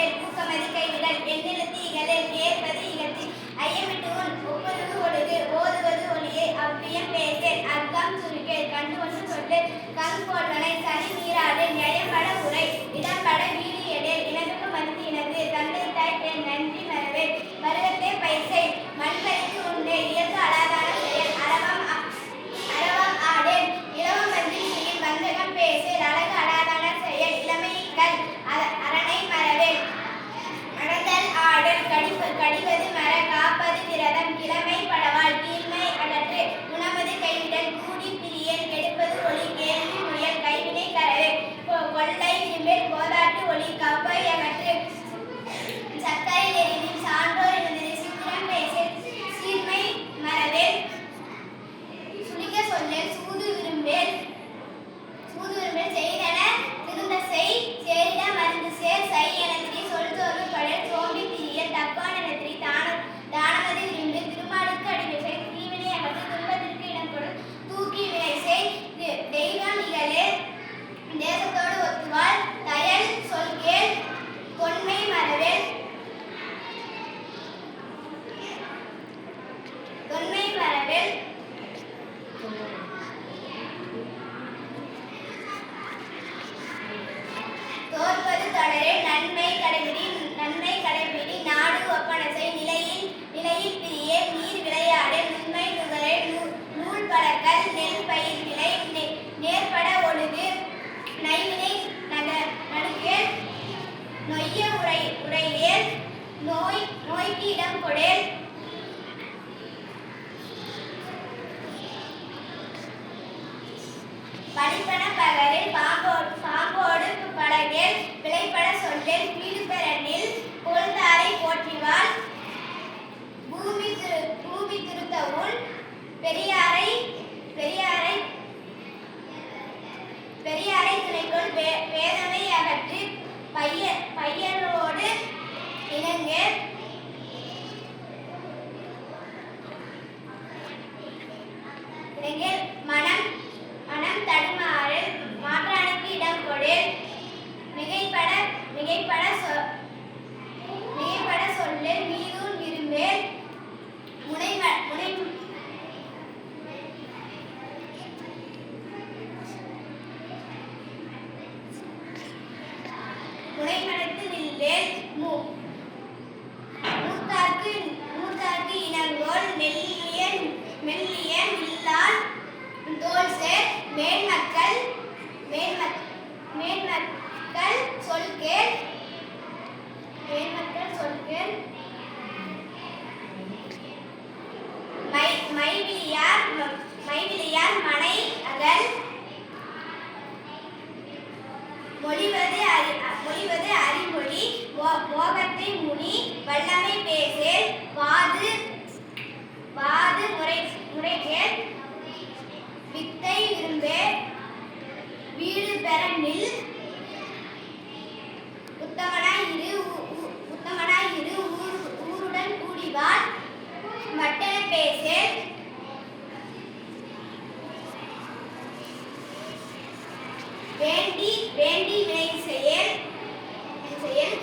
இகழேல் ஊக்கமதி கைவிடல் எண்ணிலத்தி இகழேல் ஏற்பது இகழ்ச்சி ஐயமிட்டு உன் ஒப்பது ஒழுகு ஓதுவது ஒளியே. அவ்வியம் பேசேல் அக்கம் சுருக்கேல் கண்டு ஒன்று சொல்லு கண் போன்றனை சனி நீராடு நியமட உரை இடம்பட வீ உரை உரையேல் நோய் நோய்க்கு இடம் கொடேல். படிப்பன பகரில் பாம்போடு பாம்போடு படகில் விளைப்பட சொல்லில் வீடு கொழுந்தாரை போற்றிவாள். பூமி திரு பூமி திருத்தவுள். பெரியாரை பெரியாரை பெரியாரை துணைக்குள் வேதனை அகற்றி பையன் பையனோடு இணங்க மைவிலியார் மனை அகல் வேண்டி வேண்டி வினை செயல் செயல்